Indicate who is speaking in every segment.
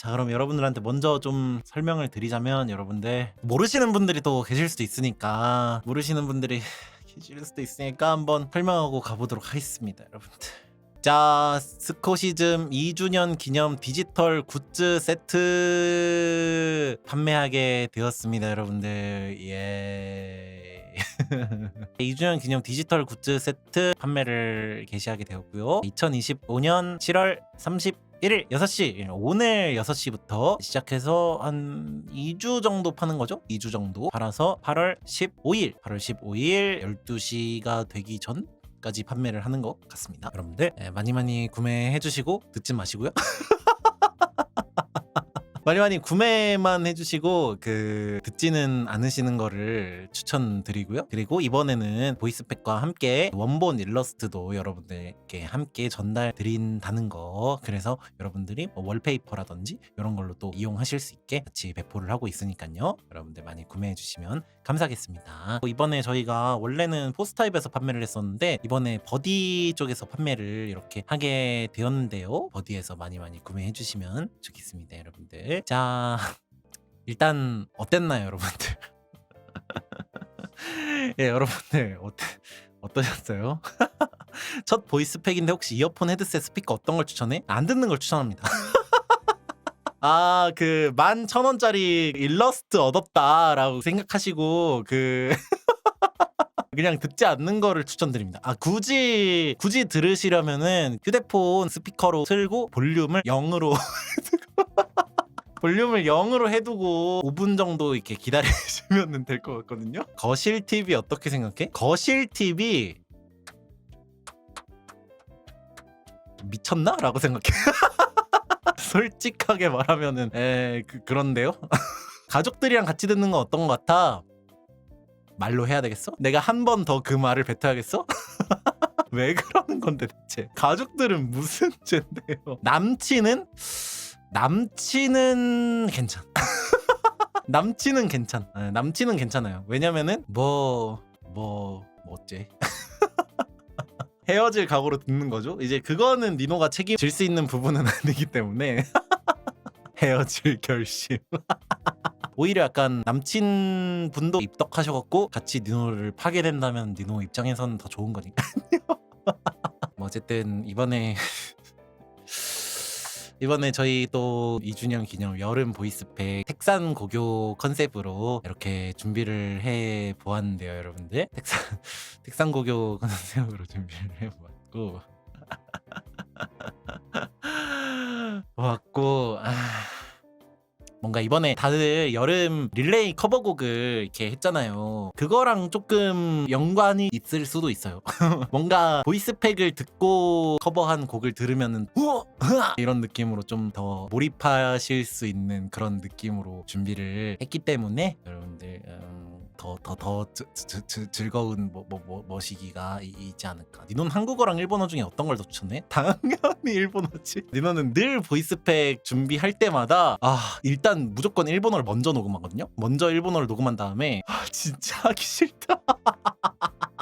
Speaker 1: 자 그럼 여러분들한테 먼저 좀 설명을 드리자면 여러분들 모르시는 분들이 또 계실 수도 있으니까 모르시는 분들이 계실 수도 있으니까 한번 설명하고 가보도록 하겠습니다 여러분들. 자 스코시즘 2주년 기념 디지털 굿즈 세트 판매하게 되었습니다 여러분들. 예. 2주년 기념 디지털 굿즈 세트 판매를 개시하게 되었고요. 2025년 7월 31일 6시 오늘 6시부터 시작해서 한 2주 정도 파는 거죠 2주 정도 팔아서 8월 15일 8월 15일 12시가 되기 전 까지 판매를 하는 것 같습니다. 여러분들 예, 많이 많이 구매해 주시고 듣지 마시고요. 많이 많이 구매만 해주시고 그 듣지는 않으시는 거를 추천드리고요. 그리고 이번에는 보이스팩과 함께 원본 일러스트도 여러분들께 함께 전달 드린다는 거. 그래서 여러분들이 뭐 월페이퍼라든지 이런 걸로 또 이용하실 수 있게 같이 배포를 하고 있으니까요. 여러분들 많이 구매해 주시면 감사하겠습니다. 또 이번에 저희가 원래는 포스타입에서 판매를 했었는데 이번에 버디 쪽에서 판매를 이렇게 하게 되었는데요. 버디에서 많이 많이 구매해 주시면 좋겠습니다, 여러분들. 자, 일단 어땠나요, 여러분들? 예, 여러분들 어때 어떠셨어요? 첫 보이스팩인데 혹시 이어폰 헤드셋 스피커 어떤 걸 추천해? 안 듣는 걸 추천합니다. 아, 그, 만 천 원짜리 일러스트 얻었다라고 생각하시고, 그, 그냥 듣지 않는 거를 추천드립니다. 아, 굳이, 굳이 들으시려면은 휴대폰 스피커로 틀고 볼륨을 0으로 볼륨을 0으로 해두고 5분 정도 이렇게 기다리시면 될 것 같거든요. 거실 TV 어떻게 생각해? 거실 TV 미쳤나? 라고 생각해. 솔직하게 말하면은 에 그, 그런데요. 가족들이랑 같이 듣는 건 어떤 것 같아? 말로 해야 되겠어? 내가 한 번 더 그 말을 뱉어야겠어? 왜 그러는 건데 대체? 가족들은 무슨 죄인데요? 남친은 남친은 괜찮. 남친은 괜찮. 네, 남친은 괜찮아요. 왜냐면은 뭐뭐 뭐 어째? 헤어질 각오로 듣는 거죠. 이제 그거는 니노가 책임질 수 있는 부분은 아니기 때문에 헤어질 결심. 오히려 약간 남친 분도 입덕하셔갖고 같이 니노를 파게 된다면 니노 입장에서는 더 좋은 거니까요. 뭐 어쨌든 이번에 이번에 저희 또 2주년 기념 여름 보이스팩 택산 고교 컨셉으로 이렇게 준비를 해 보았는데요, 여러분들. 택산 택산 고교 컨셉으로 준비를 해 보았고 보았고 아 뭔가 이번에 다들 여름 릴레이 커버곡을 이렇게 했잖아요. 그거랑 조금 연관이 있을 수도 있어요. 뭔가 보이스팩을 듣고 커버한 곡을 들으면은 우와! 이런 느낌으로 좀 더 몰입하실 수 있는 그런 느낌으로 준비를 했기 때문에 여러분들 음, 더더더 즐거운 뭐, 뭐, 뭐, 머시기가 이- 있지 않을까. 니노는 한국어랑 일본어 중에 어떤 걸 더 추천해? 당연히 일본어지. 니노는 늘 보이스팩 준비할 때마다 아 일단 무조건 일본어를 먼저 녹음하거든요. 먼저 일본어를 녹음한 다음에 아 진짜 하기 싫다.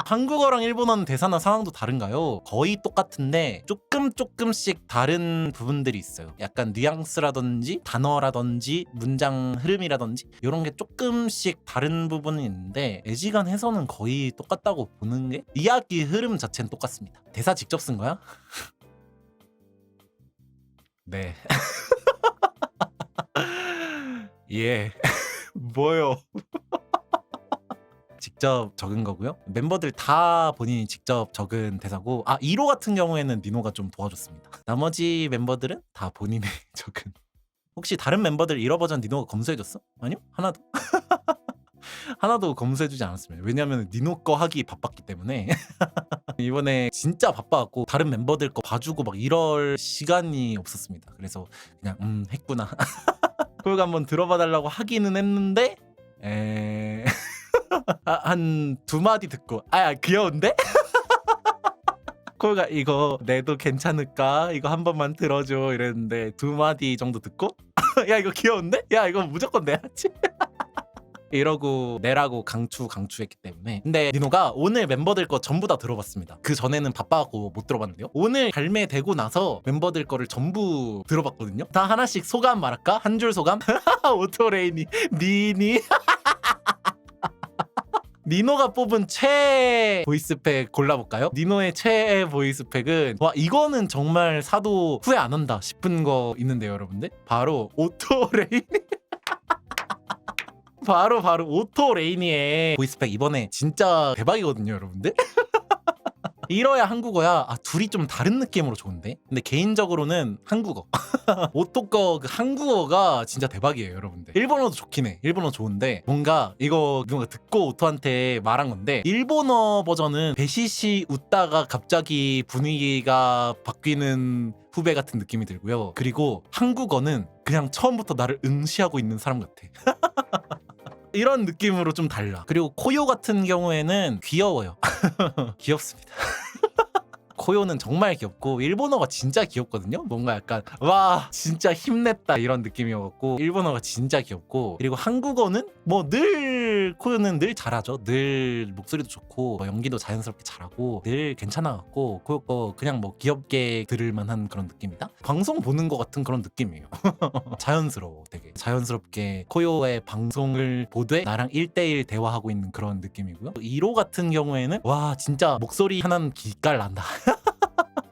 Speaker 1: 한국어랑 일본어는 대사나 상황도 다른가요? 거의 똑같은데 조금 조금씩 다른 부분들이 있어요. 약간 뉘앙스라든지 단어라든지 문장 흐름이라든지 이런 게 조금씩 다른 부분이 있는데 애지간 해서는 거의 똑같다고 보는 게 이야기 흐름 자체는 똑같습니다. 대사 직접 쓴 거야? 네. 예. 뭐요? 직접 적은 거고요. 멤버들 다 본인이 직접 적은 대사고 아 1호 같은 경우에는 니노가 좀 도와줬습니다. 나머지 멤버들은 다 본인이 적은. 혹시 다른 멤버들 1호 버전 니노가 검수해줬어? 아니요? 하나도? 하나도 검수해주지 않았습니다. 왜냐면 니노 거 하기 바빴기 때문에 이번에 진짜 바빠갖고 다른 멤버들 거 봐주고 막 이럴 시간이 없었습니다. 그래서 그냥 음 했구나. 그걸 한번 들어봐 달라고 하기는 했는데 에... 한두 마디 듣고 아 귀여운데? 콜가 이거 내도 괜찮을까? 이거 한 번만 들어줘 이랬는데 두 마디 정도 듣고 야 이거 귀여운데? 야 이거 무조건 내야지 이러고 내라고 강추 강추했기 때문에 근데 니노가 오늘 멤버들 거 전부 다 들어봤습니다 그 전에는 바빠갖고 못 들어봤는데요 오늘 발매되고 나서 멤버들 거를 전부 들어봤거든요 다 하나씩 소감 말할까? 한 줄 소감? 오토레이니 니 니 니노가 뽑은 최애 보이스팩 골라볼까요? 니노의 최애 보이스팩은 와 이거는 정말 사도 후회 안 한다 싶은 거 있는데요 여러분들. 바로 오토레인 바로 바로 오토레이니의 보이스팩 이번에 진짜 대박이거든요 여러분들 이러야 한국어야. 아 둘이 좀 다른 느낌으로 좋은데? 근데 개인적으로는 한국어. 오토 거그 한국어가 진짜 대박이에요 여러분들. 일본어도 좋긴 해. 일본어 좋은데 뭔가 이거 누가 듣고 오토한테 말한 건데 일본어 버전은 배시시 웃다가 갑자기 분위기가 바뀌는 후배 같은 느낌이 들고요. 그리고 한국어는 그냥 처음부터 나를 응시하고 있는 사람 같아 이런 느낌으로 좀 달라. 그리고 코요 같은 경우에는 귀여워요. 귀엽습니다. 코요는 정말 귀엽고 일본어가 진짜 귀엽거든요. 뭔가 약간 와 진짜 힘냈다 이런 느낌이었고 일본어가 진짜 귀엽고 그리고 한국어는 뭐늘 코요는 늘 잘하죠. 늘 목소리도 좋고 뭐 연기도 자연스럽게 잘하고 늘 괜찮아갖고 코요 거 그냥 뭐 귀엽게 들을 만한 그런 느낌이다. 방송 보는 것 같은 그런 느낌이에요. 자연스러워 되게 자연스럽게 코요의 방송을 보되 나랑 1대1 대화하고 있는 그런 느낌이고요. 1호 같은 경우에는 와 진짜 목소리 하나는 기깔 난다.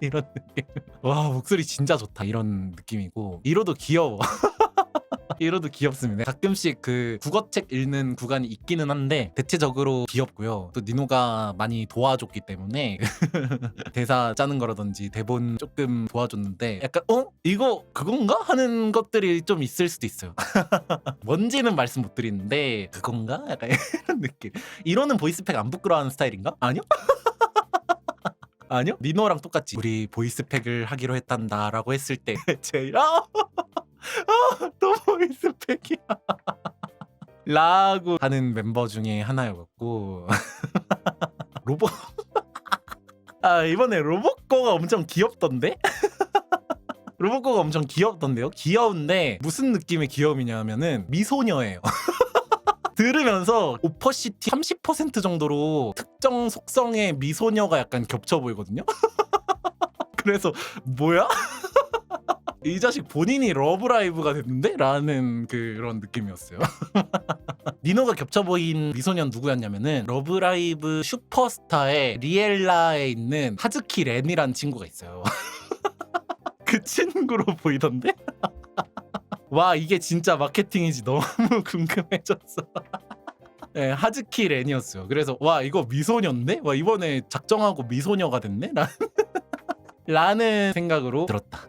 Speaker 1: 이런 느낌. 와 목소리 진짜 좋다 이런 느낌이고 1호도 귀여워. 1호도 귀엽습니다. 가끔씩 그 국어책 읽는 구간이 있기는 한데 대체적으로 귀엽고요. 또 니노가 많이 도와줬기 때문에 대사 짜는 거라든지 대본 조금 도와줬는데 약간 어 이거 그건가 하는 것들이 좀 있을 수도 있어요. 뭔지는 말씀 못 드리는데 그건가 약간 이런 느낌. 1호는 보이스팩 안 부끄러워하는 스타일인가? 아니요? 아니요? 니노랑 똑같지. 우리 보이스팩을 하기로 했단다라고 했을 때 제일 아, 아, 또 보이스팩이야. 라고 하는 멤버 중에 하나였고 로봇 아 이번에 로봇 거가 엄청 귀엽던데? 로봇 거가 엄청 귀엽던데요? 귀여운데 무슨 느낌의 귀여움이냐면은 미소녀예요. 들으면서 오퍼시티 30% 정도로 특정 속성의 미소녀가 약간 겹쳐 보이거든요. 그래서 뭐야? 이 자식 본인이 러브라이브가 됐는데? 라는 그런 느낌이었어요. 니노가 겹쳐 보인 미소년 누구였냐면은 러브라이브 슈퍼스타의 리엘라에 있는 하즈키 렌이란 친구가 있어요. 그 친구로 보이던데? 와 이게 진짜 마케팅이지 너무 궁금해졌어. 네, 하즈키 렌이었어요. 그래서 와 이거 미소녀인데? 와 이번에 작정하고 미소녀가 됐네? 라는, 라는 생각으로 들었다.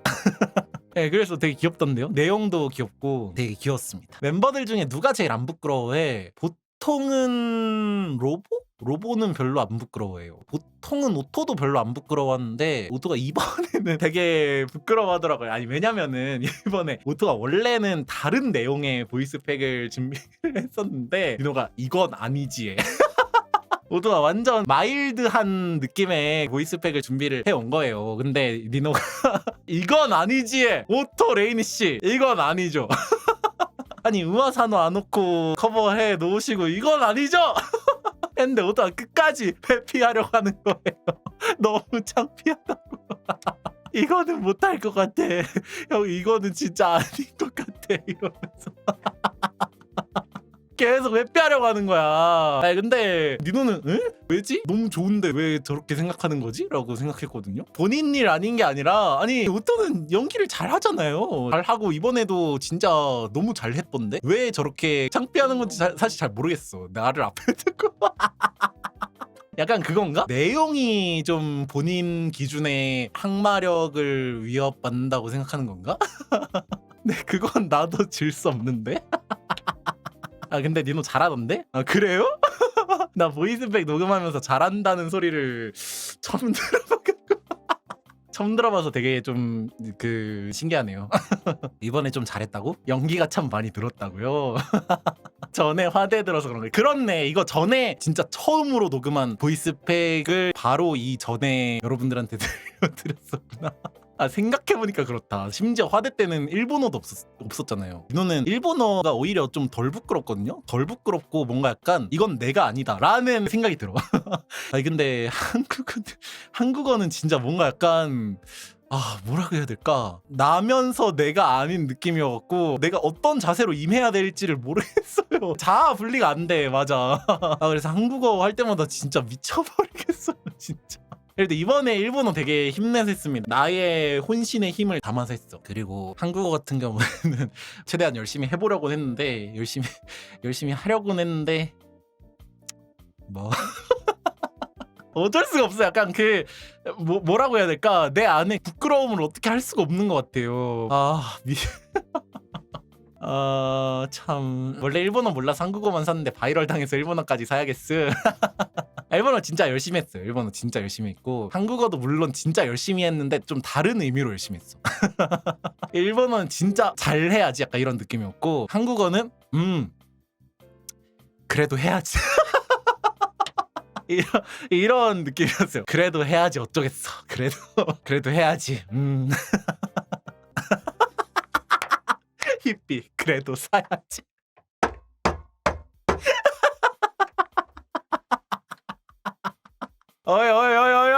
Speaker 1: 네, 그래서 되게 귀엽던데요. 내용도 귀엽고 되게 귀여웠습니다. 멤버들 중에 누가 제일 안 부끄러워해? 보통은 로보? 로보는 별로 안 부끄러워해요. 보통은 오토도 별로 안 부끄러웠는데 오토가 이번에는 되게 부끄러워하더라고요. 아니 왜냐면은 이번에 오토가 원래는 다른 내용의 보이스팩을 준비를 했었는데 민호가 이건 아니지에 오토가 완전 마일드한 느낌의 보이스팩을 준비를 해온 거예요. 근데 니노가 이건 아니지 오토 레이니 씨 이건 아니죠. 아니 우아사노 안 놓고 커버해 놓으시고 이건 아니죠. 했는데 오토가 끝까지 회피하려고 하는 거예요. 너무 창피하다고. 이거는 못할 것 같아. 형 이거는 진짜 아닌 것 같아. 이러면서. 계속 회피하려고 하는 거야. 아니, 근데 니노는 에? 왜지? 너무 좋은데 왜 저렇게 생각하는 거지? 라고 생각했거든요. 본인 일 아닌 게 아니라 아니 오토는 연기를 잘 하잖아요. 잘 하고 이번에도 진짜 너무 잘 했던데 왜 저렇게 창피하는 건지 사- 사실 잘 모르겠어. 나를 앞에 두고. 약간 그건가? 내용이 좀 본인 기준의 항마력을 위협받는다고 생각하는 건가? 네, 그건 나도 질 수 없는데? 아, 근데 니노 잘하던데? 아, 그래요? 나 보이스백 녹음하면서 잘한다는 소리를 처음 들어봐가지고. 처음 들어봐서 되게 좀 그 신기하네요. 이번에 좀 잘했다고? 연기가 참 많이 들었다고요? 전에 화대 들어서 그런 거예요. 그렇네. 이거 전에 진짜 처음으로 녹음한 보이스팩을 바로 이 전에 여러분들한테 들려드렸었구나. 아 생각해보니까 그렇다. 심지어 화대 때는 일본어도 없었, 없었잖아요. 민호는 일본어가 오히려 좀 덜 부끄럽거든요? 덜 부끄럽고 뭔가 약간 이건 내가 아니다 라는 생각이 들어. 아니 근데 한국은 한국어는 진짜 뭔가 약간 아 뭐라고 해야 될까? 나면서 내가 아닌 느낌이어갖고 내가 어떤 자세로 임해야 될지를 모르겠어요. 자아 분리가 안 돼. 맞아. 아 그래서 한국어 할 때마다 진짜 미쳐버리겠어요 진짜 그래도 이번에 일본어 되게 힘내서 했습니다. 나의 혼신의 힘을 담아서 했어. 그리고 한국어 같은 경우에는 최대한 열심히 해보려고 했는데 열심히 열심히 하려고는 했는데 뭐 어쩔 수가 없어. 약간 그 뭐, 뭐라고 해야 될까? 내 안에 부끄러움을 어떻게 할 수가 없는 것 같아요. 아 미. 아참 원래 일본어 몰라서 한국어만 샀는데 바이럴 당해서 일본어까지 사야겠어. 일본어 진짜 열심히 했어요. 일본어 진짜 열심히 했고 한국어도 물론 진짜 열심히 했는데 좀 다른 의미로 열심히 했어. 일본어는 진짜 잘 해야지 약간 이런 느낌이었고 한국어는 음 그래도 해야지. 이런, 이런 느낌이었어요. 그래도 해야지 어쩌겠어. 그래도 그래도 해야지. 음. 히삐 그래도 사야지. 어이 어이 어이 어이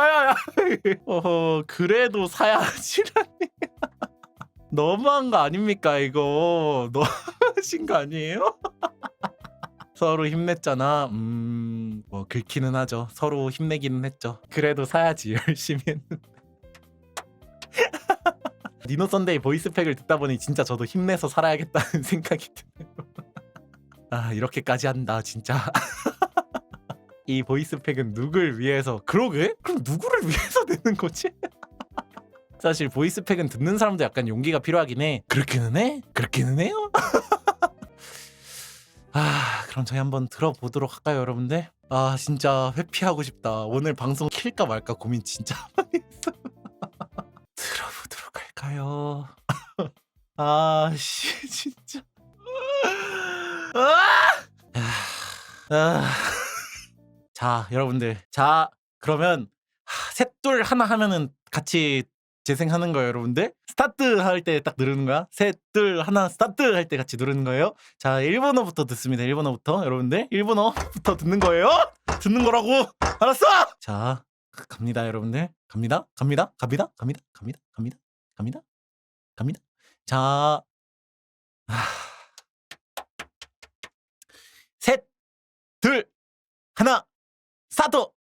Speaker 1: 어이 어허 그래도 사야지라니. 너무한 거 아닙니까 이거? 너무하신 거 아니에요? 서로 힘냈잖아. 음 뭐 긁기는 하죠. 서로 힘내기는 했죠. 그래도 사야지 열심히 했는데. 니노 선데이 보이스팩을 듣다 보니 진짜 저도 힘내서 살아야겠다는 생각이 드네요. 아 이렇게까지 한다 진짜 이 보이스팩은 누굴 위해서 그러게? 그럼 누구를 위해서 내는 거지? 사실 보이스팩은 듣는 사람도 약간 용기가 필요하긴 해 그렇기는 해? 그렇기는 해요? 아 그럼 저희 한번 들어보도록 할까요 여러분들? 아 진짜 회피하고 싶다 오늘 방송 킬까 말까 고민 진짜 많이 했어 들어보도록 할까요? 아씨 진짜 아! 아! 자 여러분들. 자 그러면 하, 셋둘 하나 하면은 같이 재생하는 거예요 여러분들? 스타트 할 때 딱 누르는 거야? 셋둘 하나 스타트 할 때 같이 누르는 거예요? 자 일본어부터 듣습니다 일본어부터. 여러분들 일본어부터 듣는 거예요? 듣는 거라고? 알았어? 자 갑니다 여러분들. 갑니다 갑니다 갑니다 갑니다 갑니다 갑니다 갑니다 갑니다. 자 셋, 둘, 하나, スタート